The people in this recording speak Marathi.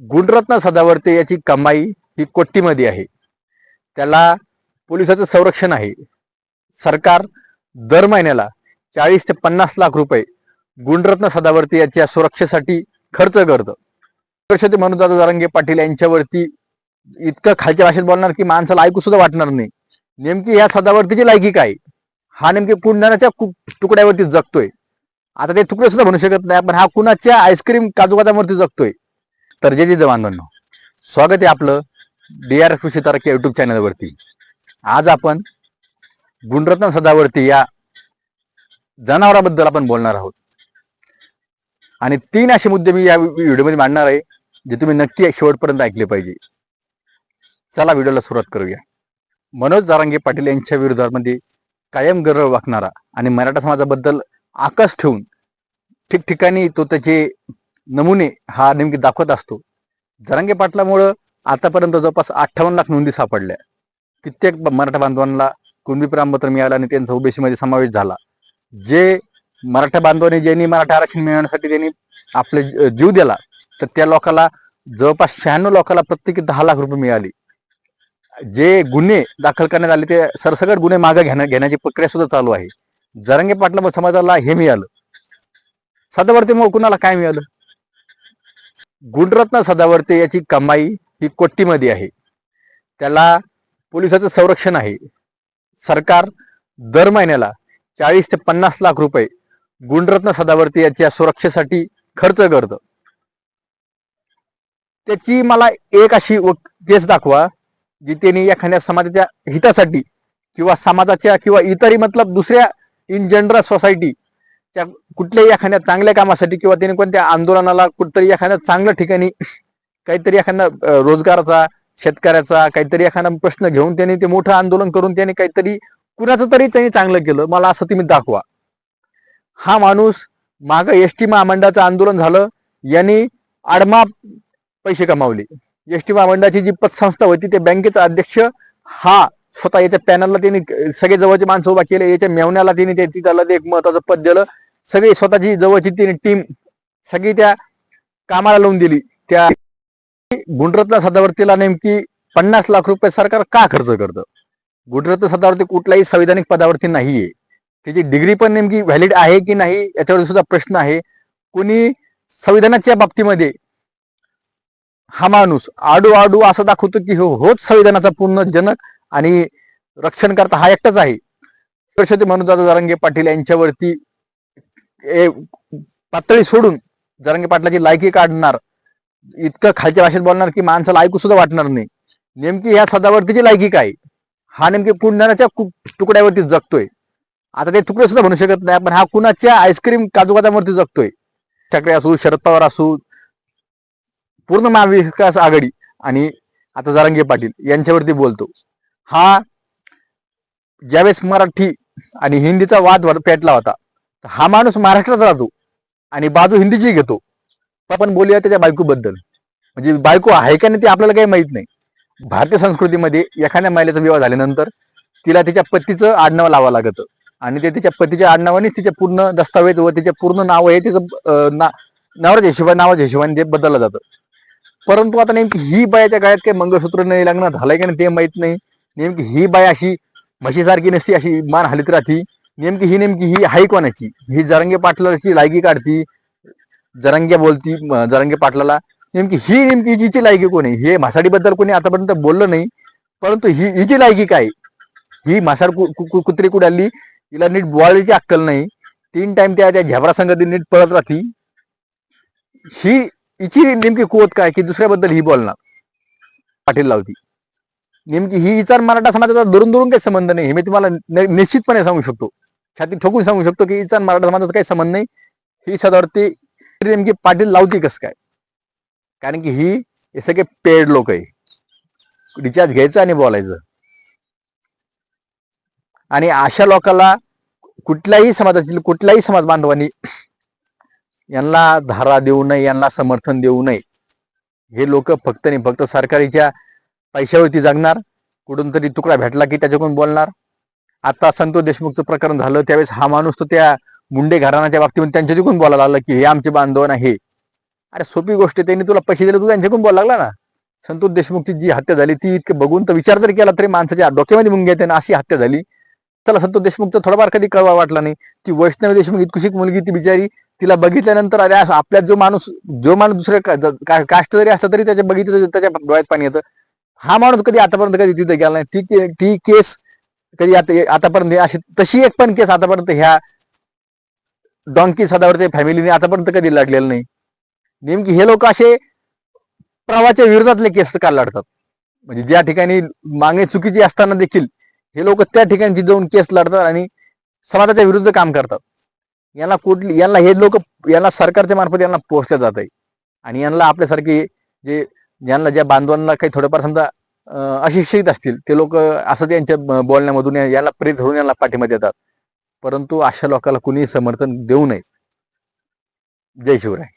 गुणरत्न सदावर्ते याची कमाई ही कोट्टीमध्ये आहे. त्याला पोलिसाचं संरक्षण आहे. सरकार दर महिन्याला चाळीस ते पन्नास लाख रुपये गुणरत्न सदावर्ते याच्या सुरक्षेसाठी खर्च करतं. परिषदे म्हणून जारंगे पाटील यांच्यावरती इतकं खालच्या भाषेत बोलणार की माणसाला ऐकू सुद्धा वाटणार नाही. नेमकी ह्या सदावर्तीची लायकी काय? हा नेमकी पुण्याच्या तुकड्यावरती जगतोय. आता ते तुकडे सुद्धा म्हणू शकत नाही पण हा कुणाच्या आईस्क्रीम काजू जगतोय? तर जे जे बांधवांनो. स्वागत आहे आपलं डी आर कृषी तारखे युट्यूब चॅनलवरती आज आपण गुणरत्न सदावर्ती या जनावराबद्दल आपण बोलणार आहोत. आणि तीन असे मुद्दे मी या व्हिडिओमध्ये मांडणार आहे जे तुम्ही नक्की शेवटपर्यंत ऐकले पाहिजे. चला व्हिडिओला सुरुवात करूया. मनोज जारांगे पाटील यांच्या विरोधामध्ये कायम गर्व वाकणारा आणि मराठा समाजाबद्दल आकाश ठेवून ठिकठिकाणी तो त्याचे नमुने हा नेमकी दाखवत असतो. जरांगे पाटलामुळं आतापर्यंत जवळपास अठ्ठावन्न लाख नोंदी सापडल्या. कित्येक मराठा बांधवांना कुणबी प्रमाणपत्र मिळालं आणि त्यांचा ओबीसीमध्ये समावेश झाला. जे मराठा बांधवांनी ज्यांनी मराठा आरक्षण मिळवण्यासाठी त्यांनी आपले जीव दिला तर त्या लोकाला जवळपास शहाण्णव लोकाला प्रत्येकी दहा लाख रुपये मिळाले. जे गुन्हे दाखल करण्यात आले ते सरसकट गुन्हे मागे घेण्या घेण्याची प्रक्रिया सुद्धा चालू आहे. जरंगे पाटला समाजाला हे मिळालं. सदावर्ते मग कुणाला काय मिळालं? गुणरत्न सदावर्ते याची कमाई ही कोट्टीमध्ये आहे. त्याला पोलिसाचं संरक्षण आहे. सरकार दर महिन्याला चाळीस ते पन्नास लाख रुपये गुणरत्न सदावर्ते याच्या सुरक्षेसाठी खर्च करतं. त्याची मला एक अशी केस दाखवा जी त्यांनी एखाद्या समाजाच्या हितासाठी किंवा समाजाच्या किंवा इतरही मतलब दुसऱ्या इन जनरल सोसायटी त्या कुठल्याही एखाद्या चांगल्या कामासाठी किंवा त्यांनी कोणत्या आंदोलनाला कुठतरी एखाद्या चांगल्या ठिकाणी काहीतरी एखादा रोजगाराचा शेतकऱ्याचा काहीतरी एखादा प्रश्न घेऊन त्यांनी ते मोठं आंदोलन करून त्यांनी काहीतरी कुणाचं तरी त्यांनी चांगलं केलं. मला असं तुम्ही दाखवा. हा माणूस माग एस टी महामंडळाचं आंदोलन झालं यांनी आडमा पैसे कमावले. एस टी महामंडळाची जी पतसंस्था होती ते बँकेचा अध्यक्ष हा स्वतः याच्या पॅनलला त्यांनी सगळे जवळचे माणसं उभा केले याच्या मेवण्याला त्यांनी ते त्याला ते एक महत्वाचं पद दिलं. सगळी स्वतःची जवळची तिने टीम सगळी त्या कामाला लावून दिली. त्या गुंडरत्न सदावर्तीला नेमकी पन्नास लाख रुपये सरकार का खर्च करतं? गुंडरत्न सदावर्ती कुठल्याही संविधानिक पदावरती नाहीये. त्याची डिग्री पण नेमकी व्हॅलिड आहे की नाही याच्यावर सुद्धा प्रश्न आहे. कोणी संविधानाच्या बाबतीमध्ये हा माणूस आडू आडू असं दाखवतो की हो होच संविधानाचा पूर्ण जनक आणि रक्षण करता हा एकटाच आहे. सरस्वती म्हणून दादा पाटील यांच्यावरती पातळी सोडून जरांगे पाटलाची लायकी काढणार इतकं खालच्या भाषेत बोलणार की माणसाला ऐकू सुद्धा वाटणार नाही. नेमकी ह्या सदावर्तीची लायकी काय? हा नेमकी पुण्याच्या तुकड्यावरती जगतोय. आता ते तुकडे सुद्धा म्हणू शकत नाही पण हा कुणाच्या आईस्क्रीम काजू बदामवरती जगतोय? ठाकरे असू शरद पवार असू पूर्ण महाविकास आघाडी आणि आता जरांगे पाटील यांच्यावरती बोलतो. हा ज्यावेळेस मराठी आणि हिंदीचा वाद पेटला होता तर हा माणूस महाराष्ट्रात राहतो आणि बाजू हिंदीची घेतो. आपण बोलूया त्याच्या बायकोबद्दल. म्हणजे बायको आहे का नाही ते आपल्याला काही माहीत नाही. भारतीय संस्कृतीमध्ये एखाद्या महिलेचा विवाह झाल्यानंतर तिला तिच्या पतीचं आडनाव लावावं लागतं. आणि ते तिच्या पतीच्या आडनावानेच तिचे पूर्ण दस्तावेज व तिचे पूर्ण नाव हे तिचं अं, ना नवऱ्याच्या हिशोबाने नावाच्या हिशोबाने ते बदललं जातं. परंतु आता नेमकी ही बायाच्या काळात काही मंगळसूत्र नाही लग्न झालंय का नाही ते माहीत नाही. नेमकी ही बाय अशी म्हशीसारखी नसती अशी मान हलीत राहती. नेमकी ही नेमकी ही हाय कोणाची? ही जरंगे पाटलाची लायकी काढती जरंगे बोलती जरंगे पाटलाला. नेमकी ही नेमकी जिची लायकी आहे? हे म्हासाडी बद्दल कोणी आतापर्यंत बोललं नाही परंतु ही हिची लायकी काय? ही म्हासाड कुत्री कुडाली तिला नीट बोळायची अक्कल नाही. तीन टाइम त्या त्या झेबरा संगती नीट पळत राहती. ही हिची नेमकी कुवत काय? की दुसऱ्याबद्दल ही बोलणार. पाटील लावती. नेमकी ही विचार मराठा समाजाचा दुरून दुरून काही संबंध नाही. हे मी तुम्हाला निश्चितपणे सांगू शकतो. छाती ठोकून सांगू शकतो की हिचा मराठा समाजाचा काही संबंध नाही. ही सदावरती नेमकी पाटील लावती कस काय? कारण की ही हे सगळे पेड लोक आहे. रिचार्ज घ्यायचं आणि बोलायचं. आणि अशा लोकांना कुठल्याही समाजातील कुठल्याही समाज बांधवांनी यांना धारा देऊ नये यांना समर्थन देऊ नये. हे लोक फक्त नाही फक्त सरकारीच्या पैशावरती जगणार. कुठून तरी तुकडा भेटला की त्याच्याकडून बोलणार. आता संतोष देशमुखचं प्रकरण झालं त्यावेळेस हा माणूस तर त्या मुंडे घराण्याच्या बाबतीमध्ये त्यांच्या तिकडून बोलायला लागला की हे आमचे बांधव आहे अरे सोपी गोष्ट त्यांनी तुला पैसे दिले तू त्यांच्याकडून बोलायला लागला ना. संतोष देशमुखची जी हत्या झाली ती इतके बघून तर विचार जरी केला तरी माणसाच्या डोक्यामध्ये मुंग्या येते ना अशी हत्या झाली. चला संतोष देशमुखचा थोडाफार कधी कळवा वाटला नाही. ती वैष्णवी देशमुख इतकुशी मुलगी ती बिचारी तिला बघितल्यानंतर अरे आपल्या जो माणूस जो माणूस दुसऱ्या काष्ट कास्ट जरी असला तरी त्याच्या बघितलं त्याच्या डोळ्यात पाणी येतं. हा माणूस कधी आतापर्यंत कधी तिथे गेला नाही. ती ती केस कधी आता आतापर्यंत अशी तशी एक पण केस आतापर्यंत ह्या डॉंकी सदावरच्या फॅमिलीने आतापर्यंत कधी लढलेलं नाही. नेमकी हे लोक असे प्रवाहाच्या विरोधातले केस का लढतात? म्हणजे ज्या ठिकाणी मागणी चुकीची असताना देखील हे लोक त्या ठिकाणी जाऊन केस लढतात आणि समाजाच्या विरुद्ध काम करतात. यांना कुठली यांना हे लोक यांना सरकारच्या मार्फत यांना पोचलं जात आहे. आणि यांना आपल्यासारखे जे यांना ज्या बांधवांना काही थोडंफार समजा अशिक्षित असतील. ते लोक असं त्यांच्या बोलण्यामधून याला प्रेरित होऊन याला पाठिंबा देतात. परंतु अशा लोकांना कुणीही समर्थन देऊ नये. जय शिवराय.